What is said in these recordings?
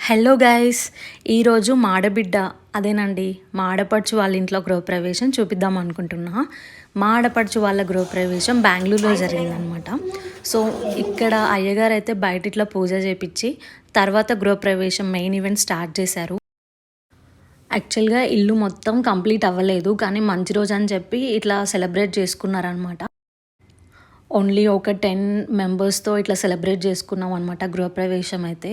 Hello guys ఈరోజు మాడబిడ్డ అదేనండి మా ఆడపడుచు వాళ్ళ ఇంట్లో గృహప్రవేశం చూపిద్దాం అనుకుంటున్నా. మా ఆడపడుచు వాళ్ళ గృహప్రవేశం బెంగళూరులో జరిగిందనమాట. సో ఇక్కడ అయ్యగారు అయితే బయట ఇట్లా పూజ చేపించి తర్వాత గృహప్రవేశం మెయిన్ ఈవెంట్ స్టార్ట్ చేశారు. యాక్చువల్గా ఇల్లు మొత్తం కంప్లీట్ అవ్వలేదు కానీ మంచి రోజు అని చెప్పి ఇట్లా సెలబ్రేట్ చేసుకున్నారనమాట. ఓన్లీ ఒక టెన్ మెంబర్స్తో ఇట్లా సెలబ్రేట్ చేసుకున్నాం అనమాట గృహప్రవేశం అయితే.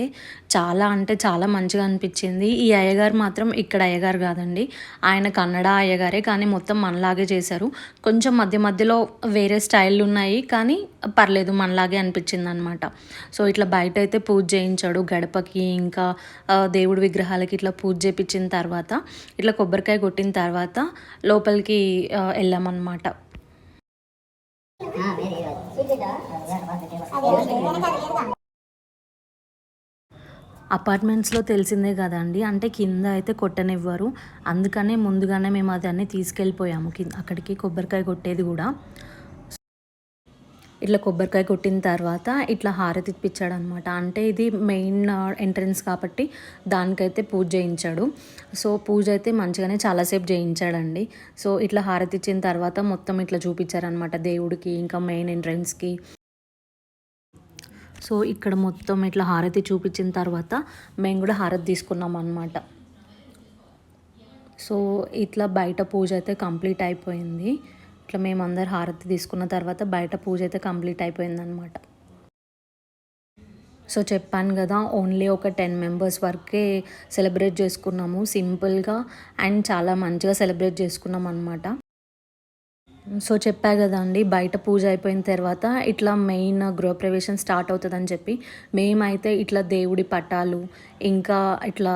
చాలా అంటే చాలా మంచిగా అనిపించింది. ఈ అయ్యగారు మాత్రం ఇక్కడ అయ్యగారు కాదండి. ఆయన కన్నడ అయ్యగారే కానీ మొత్తం మనలాగే చేశారు. కొంచెం మధ్య మధ్యలో వేరే స్టైల్ ఉన్నాయి కానీ పర్లేదు మనలాగే అనిపించింది అనమాట సో ఇట్లా బయట అయితే పూజ చేయించాడు గడపకి ఇంకా దేవుడి విగ్రహాలకి ఇట్లా పూజ చేయించిన తర్వాత ఇట్లా కొబ్బరికాయ కొట్టిన తర్వాత లోపలికి వెళ్ళామన్నమాట. అపార్ట్మెంట్స్లో తెలిసిందే కదండి. అంటే కింద అయితే కొట్టనివ్వరు. అందుకనే ముందుగానే మేము అదన్నీ తీసుకెళ్ళిపోయాము. కింద అక్కడికి కొబ్బరికాయ కొట్టేది కూడా. ఇట్లా కొబ్బరికాయ కొట్టిన తర్వాత ఇట్లా హారతి ఇప్పించాడు అనమాట అంటే ఇది మెయిన్ ఎంట్రన్స్ కాబట్టి దానికైతే పూజ చేయించాడు. సో పూజ అయితే మంచిగానే చాలాసేపు చేయించాడండి. సో ఇట్లా హారతి ఇచ్చిన తర్వాత మొత్తం ఇట్లా చూపించారనమాట దేవుడికి ఇంకా మెయిన్ ఎంట్రన్స్కి. సో ఇక్కడ మొత్తం ఇట్లా హారతి చూపించిన తర్వాత మేము కూడా హారతి తీసుకున్నాం అనమాట సో ఇట్లా బయట పూజ అయితే కంప్లీట్ అయిపోయింది. ఇట్లా మేమందరు హారతి తీసుకున్న తర్వాత బయట పూజ అయితే కంప్లీట్ అయిపోయిందనమాట సో చెప్పాను కదా ఓన్లీ ఒక టెన్ మెంబర్స్ వరకే సెలబ్రేట్ చేసుకున్నాము సింపుల్గా అండ్ చాలా మంచిగా సెలబ్రేట్ చేసుకున్నాం అనమాట సో చెప్పా కదండి బయట పూజ అయిపోయిన తర్వాత ఇట్లా మెయిన్ గృహప్రవేశం స్టార్ట్ అవుతుందని చెప్పి మేమైతే ఇట్లా దేవుడి పటాలు ఇంకా ఇట్లా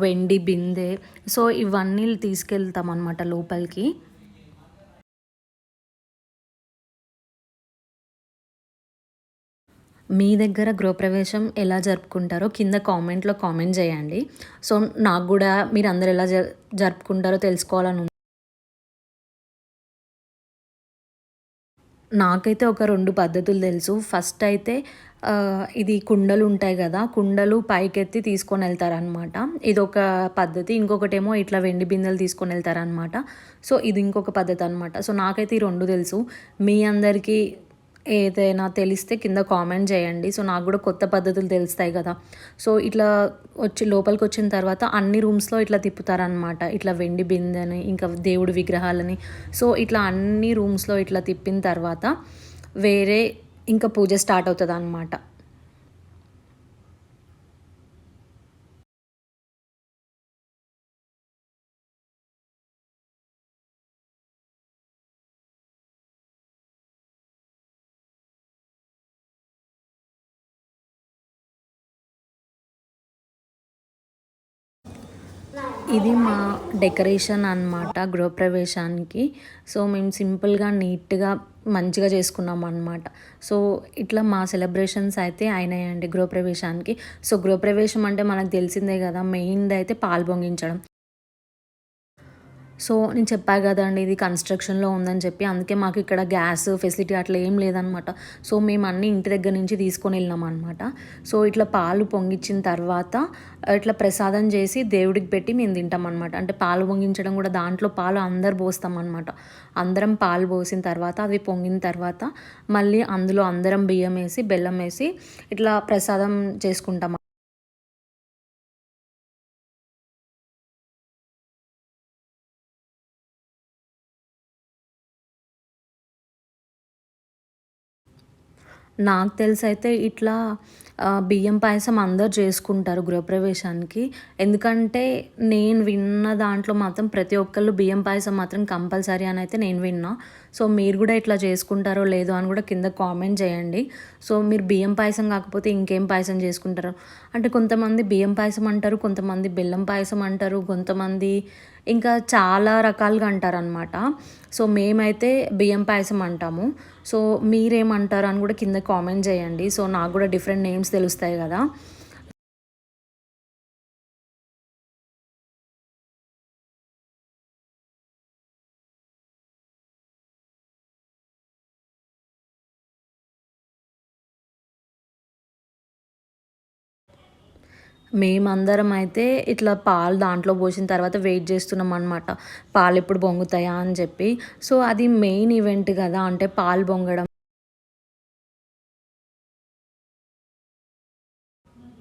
వెండి బిందె సో ఇవన్నీ తీసుకెళ్తాం అనమాట లోపలికి. మీ దగ్గర గృహప్రవేశం ఎలా జరుపుకుంటారో కింద కామెంట్లో కామెంట్ చేయండి. సో నాకు కూడా మీరు అందరు ఎలా జరుపుకుంటారో తెలుసుకోవాలని నాకైతే ఒక రెండు పద్ధతులు తెలుసు. ఫస్ట్ అయితే ఇది కుండలు ఉంటాయి కదా కుండలు పైకెత్తి తీసుకొని వెళ్తారనమాట ఇది ఒక పద్ధతి. ఇంకొకటేమో ఇట్లా వెండి బిందెలు తీసుకొని వెళ్తారనమాట సో ఇది ఇంకొక పద్ధతి అనమాట సో నాకైతే ఈ రెండు తెలుసు. మీ అందరికీ ఏదైనా తెలిస్తే కింద కామెంట్ చేయండి. సో నాకు కూడా కొత్త పద్ధతులు తెలుస్తాయి కదా. సో ఇట్లా వచ్చి లోపలికి వచ్చిన తర్వాత అన్ని రూమ్స్లో ఇట్లా తిప్పుతారనమాట ఇట్లా వెండి బిందని ఇంకా దేవుడి విగ్రహాలని. సో ఇట్లా అన్ని రూమ్స్లో ఇట్లా తిప్పిన తర్వాత వేరే ఇంకా పూజ స్టార్ట్ అవుతుంది అనమాట ఇది మా డెకరేషన్ అనమాట గృహప్రవేశానికి. సో మేము సింపుల్గా నీట్గా మంచిగా చేసుకున్నాం అనమాట సో ఇట్లా మా సెలబ్రేషన్స్ అయితే అయినాయండి గృహప్రవేశానికి. సో గృహప్రవేశం అంటే మనకు తెలిసిందే కదా మెయిన్ది అయితే పాలు పొంగించడం. సో నేను చెప్పాను కదండి ఇది కన్స్ట్రక్షన్లో ఉందని చెప్పి. అందుకే మాకు ఇక్కడ గ్యాస్ ఫెసిలిటీ అట్లా ఏం లేదనమాట. సో మేము అన్ని ఇంటి దగ్గర నుంచి తీసుకొని వెళ్ళినాం అనమాట సో ఇట్లా పాలు పొంగించిన తర్వాత ఇట్లా ప్రసాదం చేసి దేవుడికి పెట్టి మేము తింటాం అనమాట అంటే పాలు పొంగించడం కూడా దాంట్లో పాలు అందరు పోస్తాం అనమాట అందరం పాలు పోసిన తర్వాత అవి పొంగిన తర్వాత మళ్ళీ అందులో అందరం బియ్యం వేసి బెల్లం వేసి ఇట్లా ప్రసాదం చేసుకుంటాం నాకు తెలిసి అయితే ఇట్లా బియ్యం పాయసం అందరు చేసుకుంటారు గృహప్రవేశానికి. ఎందుకంటే నేను విన్న దాంట్లో మాత్రం ప్రతి ఒక్కళ్ళు బియ్యం పాయసం మాత్రం కంపల్సరీ అని అయితే నేను విన్నా. సో మీరు కూడా ఇట్లా చేసుకుంటారో లేదో అని కూడా కింద కామెంట్ చేయండి. సో మీరు బియ్యం పాయసం కాకపోతే ఇంకేం పాయసం చేసుకుంటారు? అంటే కొంతమంది బియ్యం పాయసం అంటారు కొంతమంది బెల్లం పాయసం అంటారు కొంతమంది ఇంకా చాలా రకాలుగా అంటారనమాట సో మేమైతే బియ్యం పాయసం అంటాము. సో మీరేమంటారు అని కూడా కింద కామెంట్ చేయండి. సో నాకు కూడా డిఫరెంట్ నేమ్స్ తెలుస్తాయి కదా. మేమందరం అయితే ఇట్లా పాలు దాంట్లో పోసిన తర్వాత వెయిట్ చేస్తున్నాం అనమాట పాలు ఎప్పుడు పొంగుతాయా అని చెప్పి. సో అది మెయిన్ ఈవెంట్ కదా. అంటే పాలు పొంగడం.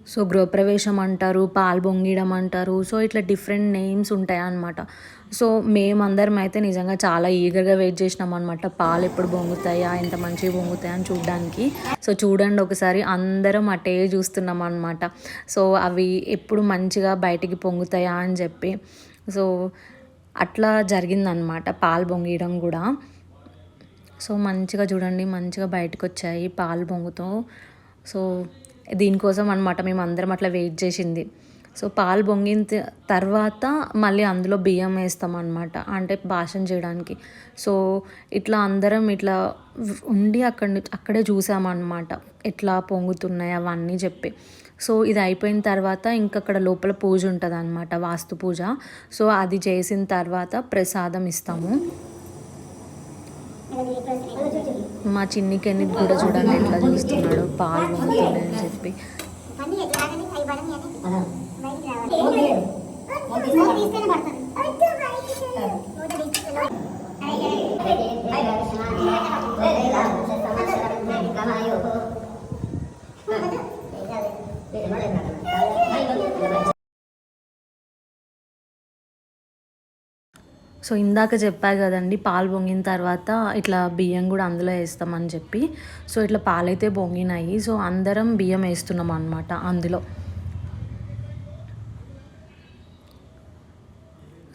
సో గృహప్రవేశం అంటారు పాలు పొంగియడం అంటారు సో ఇట్లా డిఫరెంట్ నేమ్స్ ఉంటాయి అన్నమాట సో మేమందరం అయితే నిజంగా చాలా ఈగర్గా వెయిట్ చేసినాం అనమాట పాలు ఎప్పుడు పొంగుతాయా ఎంత మంచిగా పొంగుతాయా అని చూడడానికి. సో చూడండి ఒకసారి అందరం అటే చూస్తున్నాం అనమాట సో అవి ఎప్పుడు మంచిగా బయటికి పొంగుతాయా అని చెప్పి. సో అట్లా జరిగిందనమాట పాలు పొంగియడం కూడా. సో మంచిగా చూడండి మంచిగా బయటకు వచ్చాయి పాలు పొంగుతూ. సో దీనికోసం అనమాట మేము అందరం అట్లా వెయిట్ చేసింది. సో పాలు పొంగిన తర్వాత మళ్ళీ అందులో బియ్యం వేస్తామన్నమాట అంటే భాషణ చేయడానికి. సో ఇట్లా అందరం ఇట్లా ఉండి అక్కడ అక్కడే చూసామన్నమాట ఎట్లా పొంగుతున్నాయి అవన్నీ చెప్పి. సో ఇది అయిపోయిన తర్వాత ఇంకక్కడ లోపల పూజ ఉంటుంది అనమాట వాస్తు పూజ. సో అది చేసిన తర్వాత ప్రసాదం ఇస్తాము. మా చిన్ని కెన్ని కూడా చూడండి ఎట్లా చూస్తున్నాడు పాలు అని చెప్పి. సో ఇందాక చెప్పా కదండి పాలు పొంగిన తర్వాత ఇట్లా బియ్యం కూడా అందులో వేస్తామని చెప్పి. సో ఇట్లా పాలైతే పొంగినాయి. సో అందరం బియ్యం వేస్తున్నాం అనమాట అందులో.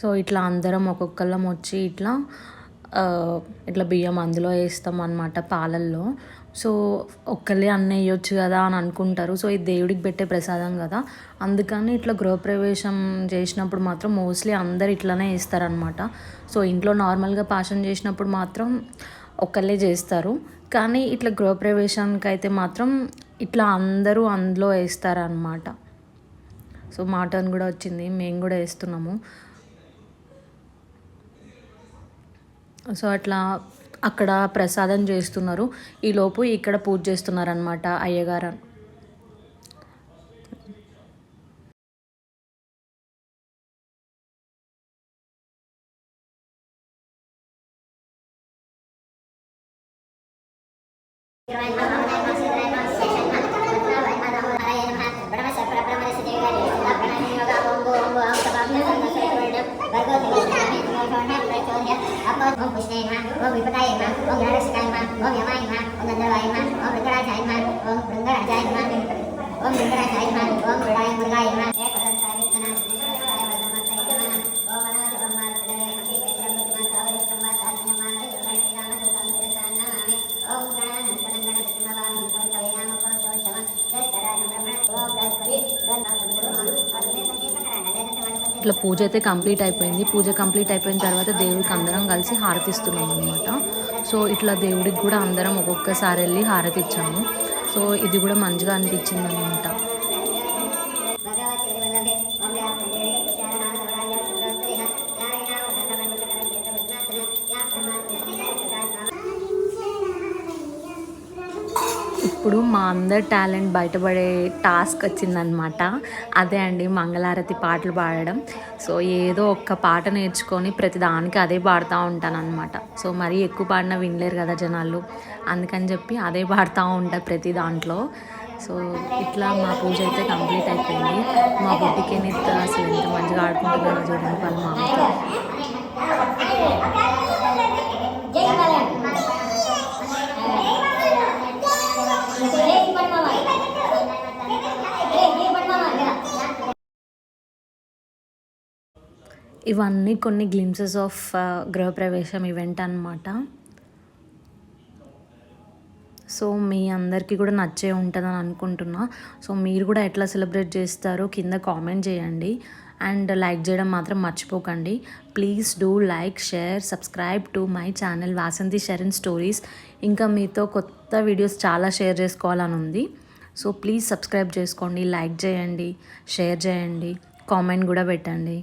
సో ఇట్లా అందరం ఒక్కొక్కళ్ళం వచ్చి ఇట్లా ఇట్లా బియ్యం అందులో వేస్తాం అనమాట పాలల్లో. సో ఒక్కళ్ళే అన్నీ వేయొచ్చు కదా అని అనుకుంటారు. సో ఇది దేవుడికి పెట్టే ప్రసాదం కదా. అందుకని ఇట్లా గృహప్రవేశం చేసినప్పుడు మాత్రం మోస్ట్లీ అందరు ఇట్లానే వేస్తారనమాట సో ఇంట్లో నార్మల్గా పాషన్ చేసినప్పుడు మాత్రం ఒక్కళ్ళే చేస్తారు. కానీ ఇట్లా గృహప్రవేశానికి అయితే మాత్రం ఇట్లా అందరూ అందులో వేస్తారనమాట సో మాటన్ కూడా వచ్చింది మేము కూడా వేస్తున్నాము. సో అట్లా అక్కడ ప్రసాదం చేస్తున్నారు. ఈలోపు ఇక్కడ పూజ చేస్తున్నారనమాట అయ్యగారు. Muhammed Raytoniya, Abbas, Om Kushnayma, Om Vipatayma, Om Yarashkayma, Om Yamayma, Om Nandavayma, Om Ringarajayma, Om Ringarajayma, Om Ringarajayma, Om Mridayma, Mridayma, ఇట్లా పూజ అయితే కంప్లీట్ అయిపోయింది. పూజ కంప్లీట్ అయిపోయిన తర్వాత దేవుడికి అందరం కలిసి హారతిస్తున్నాం అనమాట సో ఇట్లా దేవుడికి కూడా అందరం ఒక్కొక్కసారి వెళ్ళి హారతి ఇచ్చాము. సో ఇది కూడా మంచిగా అనిపించింది అనమాట ఇప్పుడు మా అందరి టాలెంట్ బయటపడే టాస్క్ వచ్చిందనమాట అదే అండి మంగళారతి పాటలు పాడడం. సో ఏదో ఒక్క పాట నేర్చుకొని ప్రతి దానికి అదే పాడుతూ ఉంటాను అనమాట సో మరీ ఎక్కువ పాడినా వినలేరు కదా జనాలు. అందుకని చెప్పి అదే పాడుతూ ఉంటారు ప్రతి దాంట్లో. సో ఇట్లా మా పూజ అయితే కంప్లీట్ అయిపోయింది. మా బుడ్డికి అసలు ఎంత మంచిగా ఆడుకుంటున్నారో చూడండి వాళ్ళ మామతో. ఇవన్నీ కొన్ని గ్లిమ్సెస్ ఆఫ్ uh, గృహప్రవేశం ఈవెంట్ అనమాట సో మీ అందరికీ కూడా నచ్చే ఉంటుందని అనుకుంటున్నా. సో మీరు కూడా ఎట్లా సెలబ్రేట్ చేస్తారో కింద కామెంట్ చేయండి. అండ్ లైక్ చేయడం మాత్రం మర్చిపోకండి. Please do like share subscribe to my channel Vasanthi Sharan stories ఇంకా మీతో కొత్త వీడియోస్ చాలా షేర్ చేసుకోవాలని ఉంది. సో ప్లీజ్ సబ్స్క్రైబ్ చేసుకోండి లైక్ చేయండి షేర్ చేయండి కామెంట్ కూడా పెట్టండి.